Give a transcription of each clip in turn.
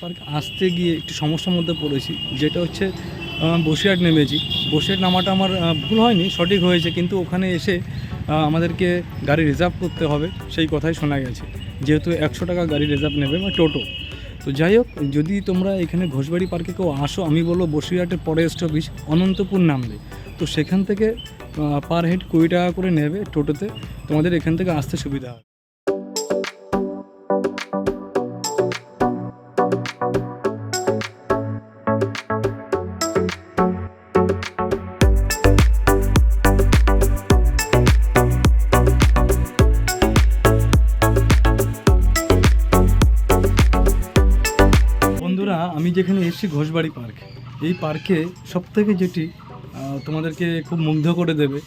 Park আসতে গিয়ে একটু সমস্যার মধ্যে পড়েছি, যেটা হচ্ছে বসিরহাট নেমেছি। বসিরহাট নামাটা আমার ভুল হয়নি, সঠিক হয়েছে, কিন্তু ওখানে এসে আমাদেরকে গাড়ি রিজার্ভ করতে হবে, সেই কথাই শোনা গেছে। যেহেতু একশো টাকা গাড়ি রিজার্ভ নেবে, বা টোটো। তো যাই হোক, যদি তোমরা এখানে ঘোষবাড়ি পার্কে কেউ আসো, আমি বলব বসিরহাটের পরে স্টপেজ অনন্তপুর নামবে। তো সেখান থেকে পার হেড কুড়ি টাকা করে নেবে টোটোতে, তোমাদের এখান থেকে আসতে সুবিধা হবে। বন্ধুরা, আমি যেখানে এসেছি ঘোষবাড়ি পার্ক, এই পার্কে সবথেকে যেটি তোমাদেরকে খুব মুগ্ধ করে দেবে,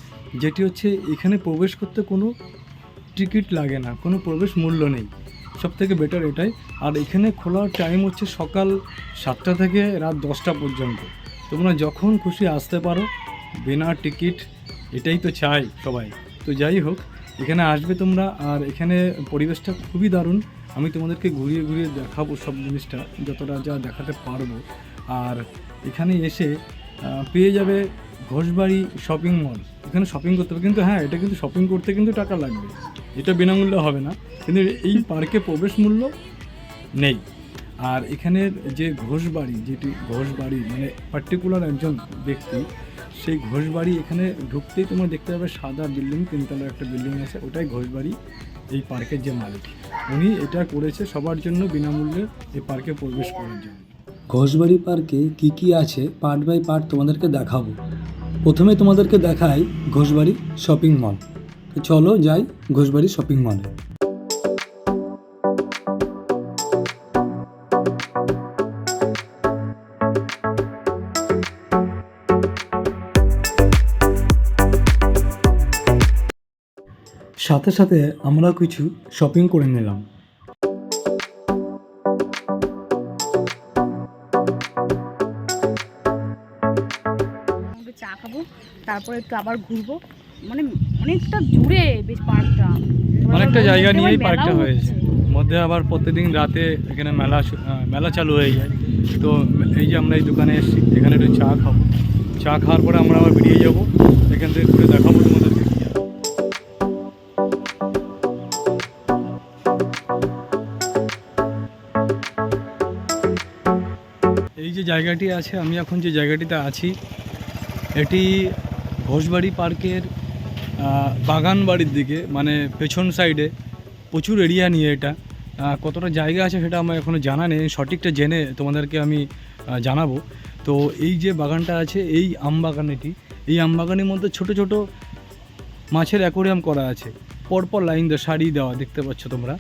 যেটি হচ্ছে এখানে প্রবেশ করতে কোনো টিকিট লাগে না, কোনো প্রবেশ মূল্য নেই সব থেকে বেটার এটাই। আর এখানে খোলার টাইম হচ্ছে সকাল সাতটা থেকে রাত দশটা পর্যন্ত। তোমরা যখন খুশি আসতে পারো, বিনা টিকিট, এটাই তো চাই সবাই। তো যাই হোক, এখানে আসবে তোমরা, আর এখানে পরিবেশটা খুবই দারুণ। আমি তোমাদেরকে ঘুরিয়ে ঘুরিয়ে দেখাবো সব জিনিসটা, যতটা যা দেখাতে পারব। আর এখানে এসে পেয়ে যাবে ঘোষবাড়ি শপিং মল এখানে শপিং করতে হবে। কিন্তু হ্যাঁ এটা কিন্তু শপিং করতে কিন্তু টাকা লাগবে। এটা বিনামূল্যে হবে না। কিন্তু এই পার্কে প্রবেশ মূল্য নেই। আর এখানের যে ঘোষবাড়ি, যেটি ঘোষবাড়ি মানে পার্টিকুলার একজন ব্যক্তি, সেই ঘোষবাড়ি এখানে ঢুকতেই তোমরা দেখতে পাবে সাদা বিল্ডিং তিনতলার একটা বিল্ডিং আছে। ওটাই ঘোষবাড়ি এই পার্কের যে মালিক। উনি এটা করেছে সবার জন্য বিনামূল্যে এই পার্কে প্রবেশ করার জন্য। ঘোষবাড়ি পার্কে কি কি আছে পার্ট বাই পার্ট তোমাদেরকে দেখাবো। প্রথমে তোমাদেরকে দেখাই ঘোষবাড়ি শপিং মল। চলো যাই ঘোষবাড়ি শপিং মলে। সাথে সাথে আমরা কিছু শপিং করে নিলাম। চা খাব তারপরে একটু আবার ঘুরবো। মানে অনেকটা জুড়ে বেশ পার্কটা। অনেকটা জায়গা নিয়েই পার্কটা হয়েছে। মধ্যে আবার প্রতিদিন রাতে এখানে মেলা মেলা চালু হয়ে যায়। তো এই যে আমরা এই দোকানে এসেছি এখানে একটু চা খাব। চা খাওয়ার পরে আমরা আবার বেরিয়ে যাব। এখান থেকে ঘুরে দেখাবো যে জায়গাটি আছে, আমি এখন যে জায়গাটিতে আছি, এটি ঘোষবাড়ি পার্কের বাগান বাড়ির দিকে মানে পেছন সাইডে প্রচুর এরিয়া নিয়ে এটা। কতটা জায়গা আছে সেটা আমার এখনও জানা নেই, সঠিকটা জেনে তোমাদেরকে আমি জানাব। তো এই যে বাগানটা আছে, এই আম বাগান এটি এই আম বাগানের মধ্যে ছোট ছোট মাছের অ্যাকোরিয়াম করা আছে। পরপর লাইন দিয়ে শাড়ি দেওয়া, দেখতে পাচ্ছ তোমরা।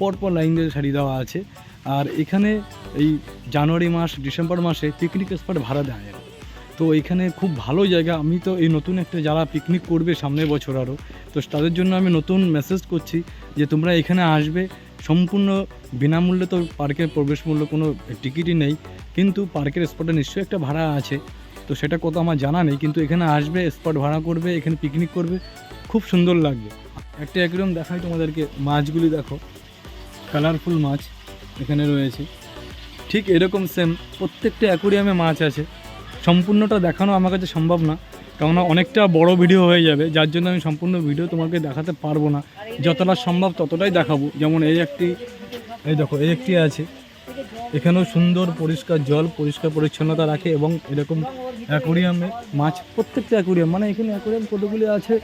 পরপর লাইন দিয়ে শাড়ি দেওয়া আছে। আর এখানে এই জানুয়ারি মাস, ডিসেম্বর মাসে পিকনিক স্পট ভাড়া দেয় এরা। তো এখানে খুব ভালো জায়গা। আমি তো এই নতুন একটা যারা পিকনিক করবে সামনের বছর আরও, তো তাদের জন্য আমি নতুন মেসেজ করছি যে তোমরা এখানে আসবে। সম্পূর্ণ বিনামূল্যে তো পার্কের প্রবেশ মূল্য কোনো টিকিটই নেই, কিন্তু পার্কের স্পটে নিশ্চয়ই একটা ভাড়া আছে। তো সেটা কত আমার জানা নেই, কিন্তু এখানে আসবে স্পট ভাড়া করবে, এখানে পিকনিক করবে, খুব সুন্দর লাগবে। একটা একদম দেখাই তোমাদেরকে, মাছগুলি দেখো। কালারফুল মাছ। এখানে রয়েছে। ঠিক এরকম সেম প্রত্যেকটা অ্যাকোরিয়ামে মাছ আছে। সম্পূর্ণটা দেখানো আমার কাছে সম্ভব না, কেননা অনেকটা বড় ভিডিও হয়ে যাবে। যার জন্য আমি সম্পূর্ণ ভিডিও তোমাকে দেখাতে পারব না। যতটা সম্ভব ততটাই দেখাবো। যেমন এই একটি, এই দেখো, এই একটি আছে। এখানেও সুন্দর পরিষ্কার জল, পরিষ্কার পরিচ্ছন্নতা রাখে এবং এরকম অ্যাকোরিয়ামে মাছ, প্রত্যেকটা অ্যাকোরিয়াম মানে এখানে অ্যাকোরিয়াম কতগুলি আছে,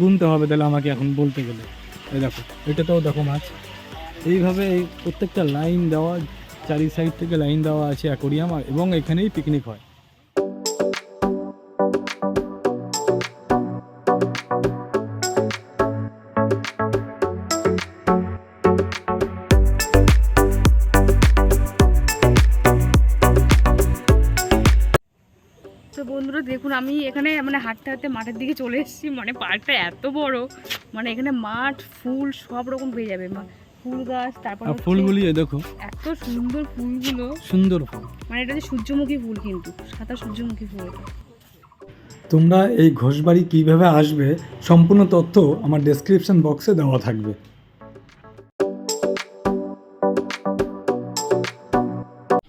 গুনতে হবে তাহলে আমাকে এখন বলতে গেলে। এই দেখো, এটাতেও দেখো মাছ। এইভাবে এই প্রত্যেকটা লাইন দেওয়া, চারি সাইড থেকে লাইন দেওয়া আছে অ্যাকোরিয়াম এবং এখানেই পিকনিক হয়। বন্ধুরা, দেখুন, আমি এখানে মানে হাঁটতে হাঁটতে মাঠের দিকে চলে এসেছি। মানে পার্কটা এত বড় মানে এখানে মাঠ, ফুল সব রকম পেয়ে যাবে ফুল গাছ তারপর ফুলগুলি এই দেখো। এত সুন্দর ফুলগুলো। সুন্দর ফুল। মানে এটা হচ্ছে সূর্যমুখী ফুল কিন্তু সাদা সূর্যমুখী ফুল তোমরা এই ঘোষবাড়ি কীভাবে আসবে সম্পূর্ণ তথ্য আমার ডেসক্রিপশন বক্সে দেওয়া থাকবে।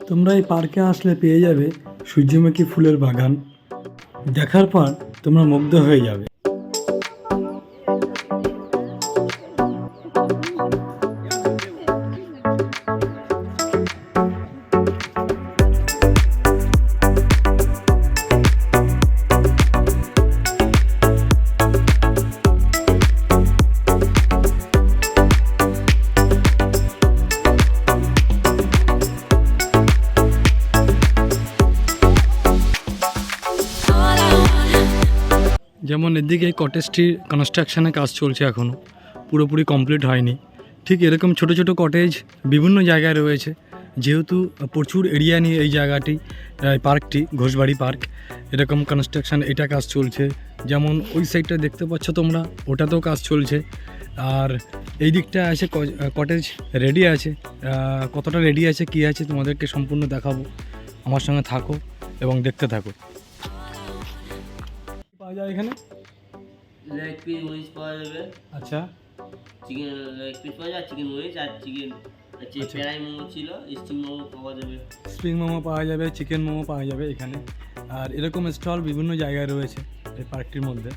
তোমরা এই পার্কে আসলে পেয়ে যাবে সূর্যমুখী ফুলের বাগান। দেখার পর তোমরা মুগ্ধ হয়ে যাবে। যেমন এদিকে কটেজটির কনস্ট্রাকশনের কাজ চলছে এখনও পুরোপুরি কমপ্লিট হয়নি। ঠিক এরকম ছোট ছোট কটেজ বিভিন্ন জায়গায় রয়েছে। যেহেতু প্রচুর এরিয়া নিয়ে এই জায়গাটি পার্কটি ঘোষবাড়ি পার্ক এরকম কনস্ট্রাকশন এটা কাজ চলছে। যেমন ওই সাইডটা দেখতে পাচ্ছ তোমরা, ওটাতেও কাজ চলছে। আর এই দিকটা আছে কটেজ রেডি আছে। কতটা রেডি আছে, কী আছে তোমাদেরকে সম্পূর্ণ দেখাবো। আমার সঙ্গে থাকো এবং দেখতে থাকো। পাওয়া যায় এখানে? লেগ পিস উইংস পাওয়া যাবে। আচ্ছা। চিকেন লেগ পিস পাওয়া যায় চিকেন উইংস আর চিকেন আচ্ছা। মোমো ছিল স্টিম মোমো পাওয়া যাবে। স্প্রিং মোমো পাওয়া যাবে চিকেন মোমো পাওয়া যাবে এখানে। আর এরকম স্টল বিভিন্ন জায়গায় রয়েছে এই পার্কটির মধ্যে।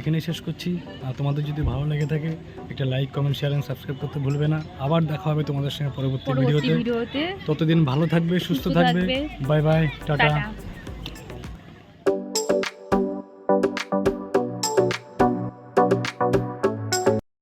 এখানেই শেষ করছি। আর তোমাদের যদি ভালো লেগে থাকে একটা like comment share and subscribe করতে ভুলবে না। আবার দেখা হবে তোমাদের সঙ্গে পরবর্তী ভিডিওতে। ততদিন ভালো থাকবে সুস্থ থাকবে। Bye bye tata.